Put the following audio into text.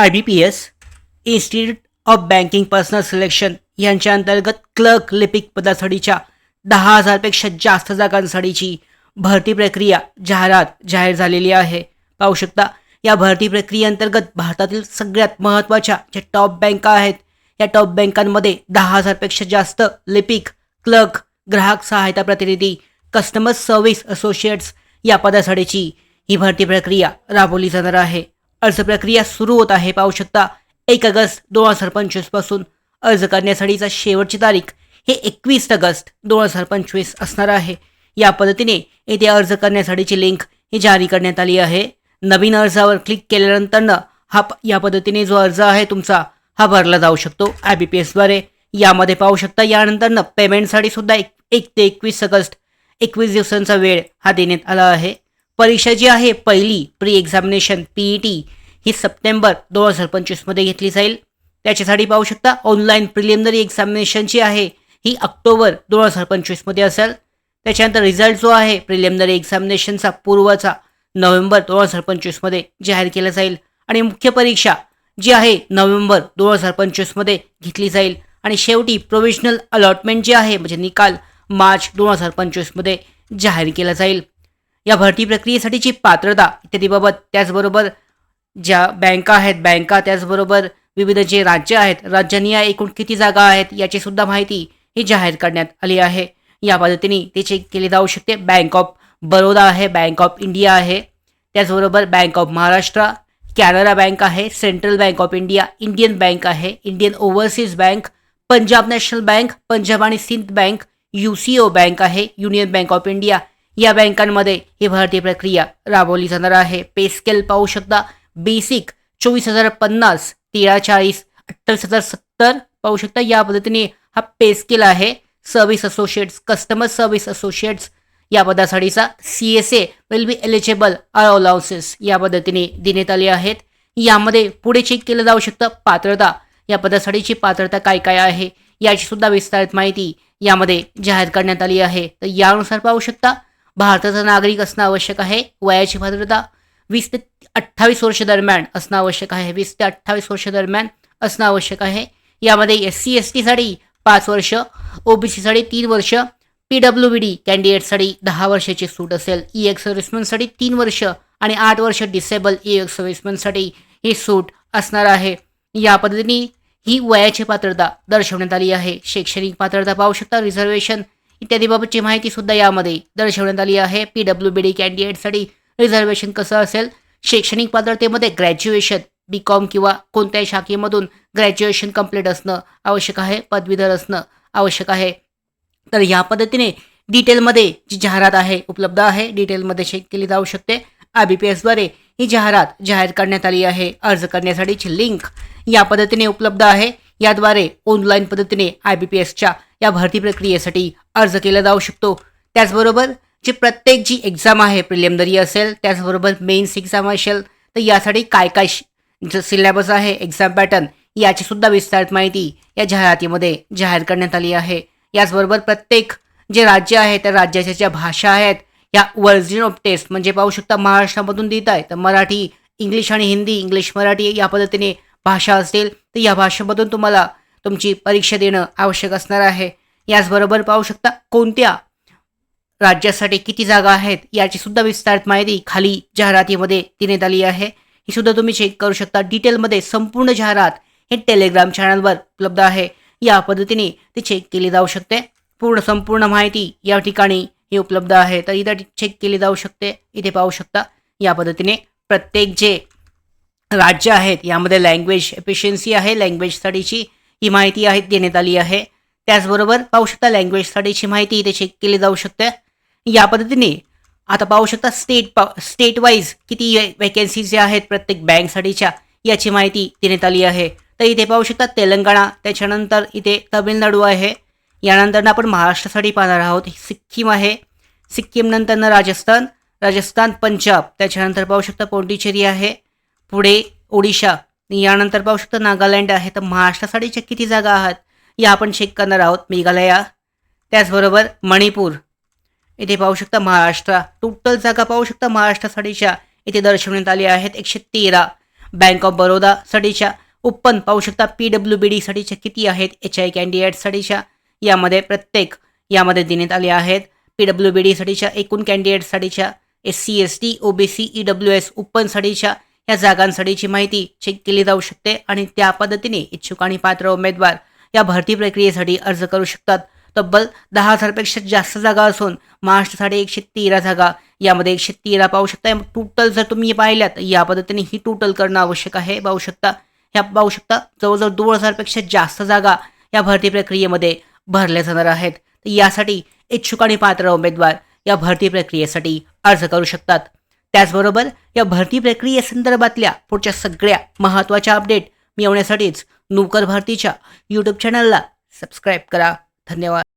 I B P S institute of banking personnel selection यांच्या अंतर्गत clerk लिपिक पदासाठीच्या दहा हजारपेक्षा जास्त जागांसाठीची भरती प्रक्रिया जाहिरात जाहीर झालेली आहे. पाहू शकता या भरती प्रक्रियेअंतर्गत भारतातील सगळ्यात महत्त्वाच्या ज्या टॉप बँका आहेत या टॉप बँकांमध्ये दहा हजारपेक्षा जास्त लिपिक क्लर्क ग्राहक सहायता प्रतिनिधी कस्टमर सर्व्हिस असोसिएट्स या पदासाठीची ही भरती प्रक्रिया राबवली जाणार आहे. अर्ज प्रक्रिया सुरू होत आहे पाहू शकता. एक ऑगस्ट दोन हजार पंचवीसपासून अर्ज करण्यासाठीचा शेवटची तारीख हे एकवीस ऑगस्ट दोन हजार पंचवीस असणार आहे. या पद्धतीने येथे अर्ज करण्यासाठीची लिंक ही जारी करण्यात आली आहे. नवीन अर्जावर क्लिक केल्यानंतरनं हा प- या पद्धतीने जो अर्ज आहे तुमचा हा भरला जाऊ शकतो. आय बी पी एसद्वारे. यामध्ये पाहू शकता यानंतरनं पेमेंटसाठी सुद्धा एक एक ते एकवीस ऑगस्ट एकवीस दिवसांचा वेळ हा देण्यात आला आहे. परीक्षा जी आहे पहिली pre examination P E T ही सप्टेंबर दोन हजार पंचवीसमध्ये घेतली जाईल. त्याच्यासाठी पाहू शकता ऑनलाईन प्रिलिमिनरी एक्झामिनेशन जी आहे ही ऑक्टोबर दोन हजार पंचवीसमध्ये असेल. त्याच्यानंतर रिझल्ट जो आहे प्रिलिमिनरी एक्झामिनेशनचा पूर्वचा नोव्हेंबर दोन हजार पंचवीसमध्ये जाहीर केला जाईल. आणि मुख्य परीक्षा जी आहे नोव्हेंबर दोन हजार पंचवीसमध्ये घेतली जाईल. आणि शेवटी प्रोव्हिजनल अलॉटमेंट जी आहे म्हणजे निकाल मार्च दोन हजार पंचवीसमध्ये जाहीर केला जाईल. या भरती प्रक्रियेसाठीची पात्रता इत्यादीबाबत त्याचबरोबर ज्या बँका आहेत बँका त्याचबरोबर विविध जे राज्य आहेत राज्यांनी या एकूण किती जागा आहेत याची सुद्धा माहिती ही जाहीर करण्यात आली आहे. या पद्धतीने ते चेक केले जाऊ शकते. बँक ऑफ बरोदा आहे बँक ऑफ इंडिया आहे. त्याचबरोबर bank of Maharashtra Canara bank आहे central bank of India Indian bank आहे Indian overseas bank Punjab national bank Punjab आणि Sind bank U C O bank आहे युनियन बँक ऑफ इंडिया या बँकांमध्ये ही भरती प्रक्रिया राबवली जाणार आहे. पे स्केल पाहू शकता. बेसिक चोवीस हजार पन्नास तेरा चाळीस अठ्ठावीस हजार सत्तर पाहू शकता. या पद्धतीने हा पे स्केल आहे. Service associates customer service associates या पदासाठीचा C S A will be eligible are allowances या पद्धतीने देण्यात आले आहेत. यामध्ये पुढे चेक केलं जाऊ शकतं. पात्रता या पदासाठीची पात्रता काय काय आहे? याची सुद्धा विस्तारित माहिती यामध्ये जाहीर करण्यात आली आहे. तर यानुसार पाहू शकता भारताचा नागरिक असणं आवश्यक आहे. वयाची पात्रता वीस ते अठ्ठावीस वर्ष दरम्यान असणं आवश्यक आहे. वीस ते अठ्ठावीस वर्ष दरम्यान असणं आवश्यक आहे. यामध्ये एस सी एस टीसाठी पाच वर्ष ओबीसीसाठी तीन वर्ष पी डब्ल्यू बी डी कॅन्डिडेटसाठी दहा वर्षाची सूट असेल. ई एक्स सर्व्हिसमॅनसाठी तीन वर्ष आणि आठ वर्ष डिसेबल ई एक्स सर्व्हिसमॅनसाठी ही सूट असणार आहे. या पद्धतीने ही वयाची पात्रता दर्शवण्यात आली आहे. शैक्षणिक पात्रता पाहू शकता. रिझर्वेशन इत्यादीबाबतची माहिती सुद्धा यामध्ये दर्शवण्यात आली आहे. पी डब्ल्यू बी डी कॅन्डिडेटसाठी रिझर्वेशन कसं असेल? शैक्षणिक पात्रतेमध्ये ग्रॅज्युएशन बी कॉम किंवा कोणत्याही शाखेमधून ग्रॅज्युएशन कंप्लीट असणं आवश्यक आहे. पदवीधर असणं आवश्यक आहे. तर या पद्धतीने डिटेलमध्ये जी जाहिरात आहे उपलब्ध आहे डिटेलमध्ये चेक केली जाऊ शकते. आय बी पी एसद्वारे ही जाहिरात जाहीर करण्यात आली आहे. अर्ज करण्यासाठीची लिंक या पद्धतीने उपलब्ध आहे. याद्वारे ऑनलाईन पद्धतीने आय बी पी एसच्या या भरती प्रक्रियेसाठी अर्ज केला जाऊ शकतो. त्याचबरोबर जी प्रत्येक जी एक्झाम आहे प्रिलिमिनरी असेल त्याचबरोबर मेन्स एक्झाम असेल तर यासाठी काय काय जो सिलेबस आहे एक्झाम पॅटर्न याची सुद्धा विस्तारित माहिती या जाहिरातीमध्ये जाहीर करण्यात आली आहे. याचबरोबर प्रत्येक जे राज्य आहे त्या राज्याच्या ज्या भाषा आहेत या वर्जिन ऑफ टेस्ट म्हणजे पाहू शकता महाराष्ट्रामधून देत आहे तर मराठी इंग्लिश आणि हिंदी इंग्लिश मराठी या पद्धतीने भाषा असतील तर या भाषेमधून तुम्हाला तुमची परीक्षा देणं आवश्यक असणार आहे. याचबरोबर पाहू शकता कोणत्या राज्यासाठी किती जागा आहेत याची सुद्धा विस्तारित माहिती खाली जाहिरातीमध्ये देण्यात आली आहे. ही सुद्धा तुम्ही चेक करू शकता. डिटेलमध्ये संपूर्ण जाहिरात हे टेलिग्राम चॅनलवर उपलब्ध आहे. या पद्धतीने ते चेक केली जाऊ शकते. पूर्ण संपूर्ण माहिती या ठिकाणी ही उपलब्ध आहे. तर इथं चेक केली जाऊ शकते. इथे पाहू शकता या पद्धतीने प्रत्येक जे राज्य आहेत यामध्ये लँग्वेज एफिशियन्सी आहे. लँग्वेजसाठीची ही माहिती आहे देण्यात आली आहे. त्याचबरोबर पाहू शकता लँग्वेज माहिती इथे चेक केली जाऊ शकते. या पद्धतीने आता पाहू शकता स्टेट पा स्टेट वाईज किती वॅकन्सी जे आहेत प्रत्येक बँकसाठीच्या याची माहिती देण्यात आली आहे. तर इथे पाहू शकता तेलंगणा त्याच्यानंतर इथे तामिळनाडू आहे. यानंतर आपण महाराष्ट्रासाठी पाहणार आहोत सिक्कीम आहे. सिक्कीमनंतरनं राजस्थान राजस्थान पंजाब त्याच्यानंतर पाहू शकता पोंडिचेरी आहे. पुढे ओडिशा यानंतर पाहू शकता नागालँड आहे. तर महाराष्ट्रासाठीच्या किती जागा आहात या आपण चेक करणार आहोत. मेघालया त्याचबरोबर मणिपूर. इथे पाहू शकता महाराष्ट्र. टोटल जागा पाहू शकता महाराष्ट्रासाठीच्या. इथे दर्शवण्यात आल्या आहेत एकशे तेरा. बँक ऑफ बरोडासाठीच्या उत्पन्न पाहू शकता पी डब्ल्यू बी डीसाठीच्या किती आहेत एच आय कॅन्डिडेटसाठीच्या यामध्ये प्रत्येक यामध्ये देण्यात आले आहेत. पी डब्ल्यू बी डीसाठीच्या एकूण कॅन्डिडेटसाठीच्या S C S T O B C E W S उत्पन्नसाठीच्या या जागांसाठीची माहिती चेक केली जाऊ शकते आणि त्या पद्धतीने इच्छुक आणि पात्र उमेदवार या भरती प्रक्रियेसाठी अर्ज करू शकतात. तब्बल दहा हजारपेक्षा जास्त जागा असून महाराष्ट्रासाठी एकशे तेरा जागा यामध्ये एकशे तेरा पाहू शकता. टोटल जर तुम्ही पाहिल्यात या पद्धतीने ही टोटल करणं आवश्यक आहे पाहू शकता. ह्या पाहू शकता जवळजवळ दोन हजारपेक्षा जास्त जागा या भरती प्रक्रियेमध्ये भरल्या जाणार आहेत. यासाठी इच्छुक आणि पात्र उमेदवार या भरती प्रक्रियेसाठी अर्ज करू शकतात. त्याचबरोबर या भरती प्रक्रियेसंदर्भातल्या पुढच्या सगळ्या महत्त्वाच्या अपडेट मिळवण्यासाठीच नोकर भारतीच्या यूट्यूब चॅनलला सबस्क्राईब करा. धन्यवाद.